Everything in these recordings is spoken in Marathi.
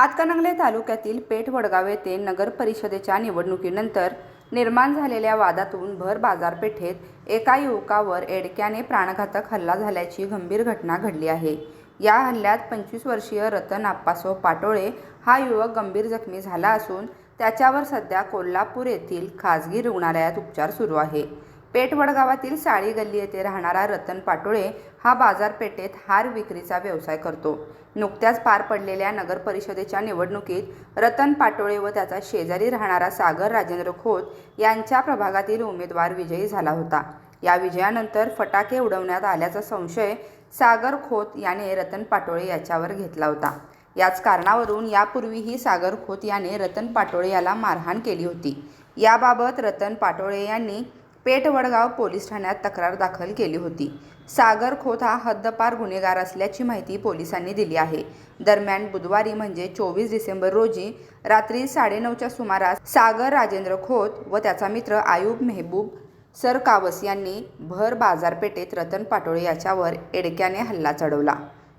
हातकणंगले तालुक्यातील पेठ वडगाव येथे नगर परिषदेच्या निवडणुकीनंतर निर्माण झालेल्या वादातून भर बाजारपेठेत एका युवकावर एडक्याने प्राणघातक हल्ला झाल्याची गंभीर घटना घडली आहे. या हल्ल्यात पंचवीस वर्षीय रतन आप्पासो पाटोळे हा युवक गंभीर जखमी झाला असून त्याच्यावर सध्या कोल्हापूर येथील खाजगी रुग्णालयात उपचार सुरू आहे. पेठवड गावातील साळी गल्ली येथे राहणारा रतन पाटोळे हा बाजारपेठेत हार विक्रीचा व्यवसाय करतो. नुकत्याच पार पडलेल्या नगर परिषदेच्या निवडणुकीत रतन पाटोळे व त्याचा शेजारी राहणारा सागर राजेंद्र खोत यांच्या प्रभागातील उमेदवार विजयी झाला होता. या विजयानंतर फटाके उडवण्यात आल्याचा संशय सागर खोत याने रतन पाटोळे याच्यावर घेतला होता. याच कारणावरून यापूर्वीही सागर खोत याने रतन पाटोळे याला मारहाण केली होती. याबाबत रतन पाटोळे यांनी पेठ वडगाव पोलीस ठाण्यात तक्रार दाखल केली होती. सागर खोत हा हद्दपार गुन्हेगार असल्याची माहिती पोलिसांनी दिली आहे. दरम्यान बुधवारी म्हणजे चोवीस डिसेंबर रोजी रात्री साडेनऊच्या सुमारास सागर राजेंद्र खोत व त्याचा मित्र आयुब मेहबूब सरकावस यांनी भर बाजारपेठेत रतन पाटोळे याच्यावर एडक्याने हल्ला चढवला.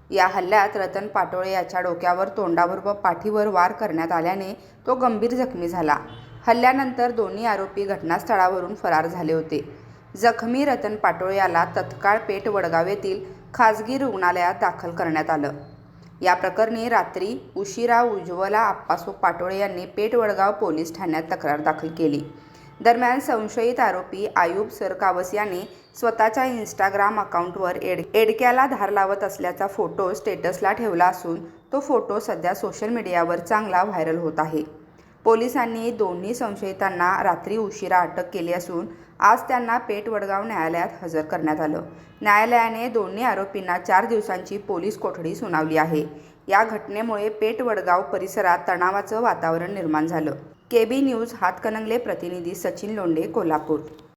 या हल्ल्यात रतन पाटोळे याच्या डोक्यावर तोंडावर व पाठीवर वार करण्यात आल्याने तो गंभीर जखमी झाला. हल्ल्यानंतर दोन्ही आरोपी घटनास्थळावरून फरार झाले होते. जखमी रतन पाटोळे याला तत्काळ पेठ वडगाव येथील खाजगी रुग्णालयात दाखल करण्यात आलं. या प्रकरणी रात्री उशिरा उज्ज्वला आप्पासो पाटोळे यांनी पेठ वडगाव पोलीस ठाण्यात तक्रार दाखल केली. दरम्यान संशयित आरोपी आयुब सरकावस यांनी स्वतःच्या इंस्टाग्राम अकाउंटवर एड एडक्याला धार लावत असल्याचा फोटो स्टेटसला ठेवला असून तो फोटो सध्या सोशल मीडियावर चांगला व्हायरल होत आहे. पोलिसांनी दोन्ही संशयितांना रात्री उशिरा अटक केली असून आज त्यांना पेठ वडगाव न्यायालयात हजर करण्यात आलं. न्यायालयाने दोन्ही आरोपींना चार दिवसांची पोलीस कोठडी सुनावली आहे. या घटनेमुळे पेठ वडगाव परिसरात तणावाचं वातावरण निर्माण झालं. केबी न्यूज हातकणंगले प्रतिनिधी सचिन लोंढे कोल्हापूर